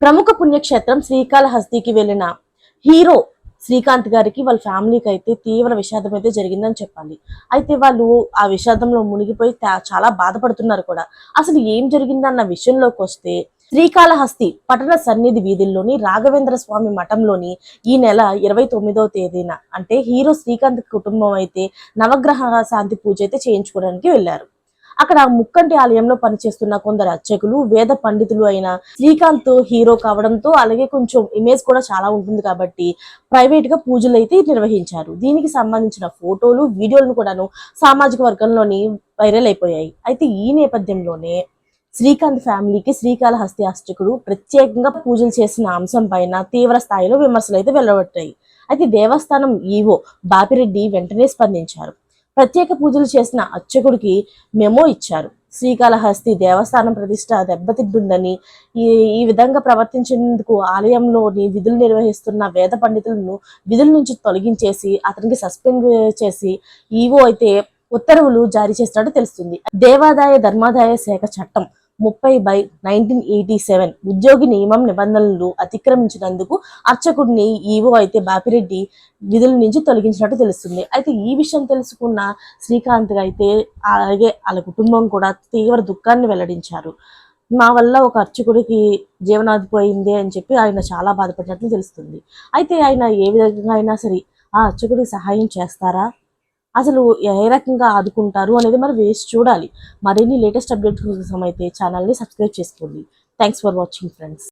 ప్రముఖ పుణ్యక్షేత్రం శ్రీకాళహస్తికి వెళ్ళిన హీరో శ్రీకాంత్ గారికి వాళ్ళ ఫ్యామిలీకి అయితే తీవ్ర విషాదం అయితే జరిగిందని చెప్పాలి. అయితే వాళ్ళు ఆ విషాదంలో మునిగిపోయి చాలా బాధపడుతున్నారు కూడా. అసలు ఏం జరిగిందన్న విషయంలోకి వస్తే శ్రీకాళహస్తి పట్టణ సన్నిధి వీధుల్లోని రాఘవేంద్ర స్వామి మఠంలోని ఈ నెల ఇరవై తొమ్మిదవ తేదీన అంటే హీరో శ్రీకాంత్ కుటుంబం అయితే నవగ్రహ శాంతి పూజ అయితే చేయించుకోవడానికి వెళ్ళారు. అక్కడ ముక్కంటి ఆలయంలో పనిచేస్తున్న కొందరు అర్చకులు వేద పండితులు అయిన శ్రీకాంత్ హీరో కావడంతో అలాగే కొంచెం ఇమేజ్ కూడా చాలా ఉంటుంది కాబట్టి ప్రైవేట్గా పూజలు అయితే నిర్వహించారు. దీనికి సంబంధించిన ఫోటోలు వీడియోలను కూడాను సామాజిక వర్గంలోని వైరల్ అయిపోయాయి. అయితే ఈ నేపథ్యంలోనే శ్రీకాంత్ ఫ్యామిలీకి శ్రీకాళహస్తి అర్చకుడు ప్రత్యేకంగా పూజలు చేసిన అంశం పైన తీవ్ర స్థాయిలో విమర్శలు అయితే వెలువడ్డాయి. అయితే దేవస్థానం ఈవో బాపిరెడ్డి వెంటనే స్పందించారు. ప్రత్యేక పూజలు చేసిన అర్చకుడికి మెమో ఇచ్చారు. శ్రీకాళహస్తి దేవస్థానం ప్రతిష్ట దెబ్బతింటుందని ఈ ఈ విధంగా ప్రవర్తించేందుకు ఆలయంలోని విధులు నిర్వహిస్తున్న వేద పండితులను విధుల నుంచి తొలగించేసి అతనికి సస్పెండ్ చేసి ఈవో అయితే ఉత్తర్వులు జారీ చేసినట్టు తెలుస్తుంది. దేవాదాయ ధర్మాదాయ శాఖ చట్టం ముప్పై బై నైన్టీన్ ఎయిటీ సెవెన్ ఉద్యోగి నియమం నిబంధనలు అతిక్రమించినందుకు అర్చకుడిని ఈవో అయితే బాపిరెడ్డి విధుల నుంచి తొలగించినట్టు తెలుస్తుంది. అయితే ఈ విషయం తెలుసుకున్న శ్రీకాంత్ అయితే అలాగే వాళ్ళ కుటుంబం కూడా తీవ్ర దుఃఖాన్ని వెల్లడించారు. మా వల్ల ఒక అర్చకుడికి జీవనాది పోయింది అని చెప్పి ఆయన చాలా బాధపడినట్లు తెలుస్తుంది. అయితే ఆయన ఏ విధంగా అయినా సరే ఆ అర్చకుడికి సహాయం చేస్తారా? అసలు ఏ రకంగా ఆదుకుంటారు అనేది మరి వేసి చూడాలి. మరిన్ని లేటెస్ట్ అప్డేట్స్ కోసం అయితే ఛానల్ని సబ్స్క్రైబ్ చేసుకోండి. Thanks for watching friends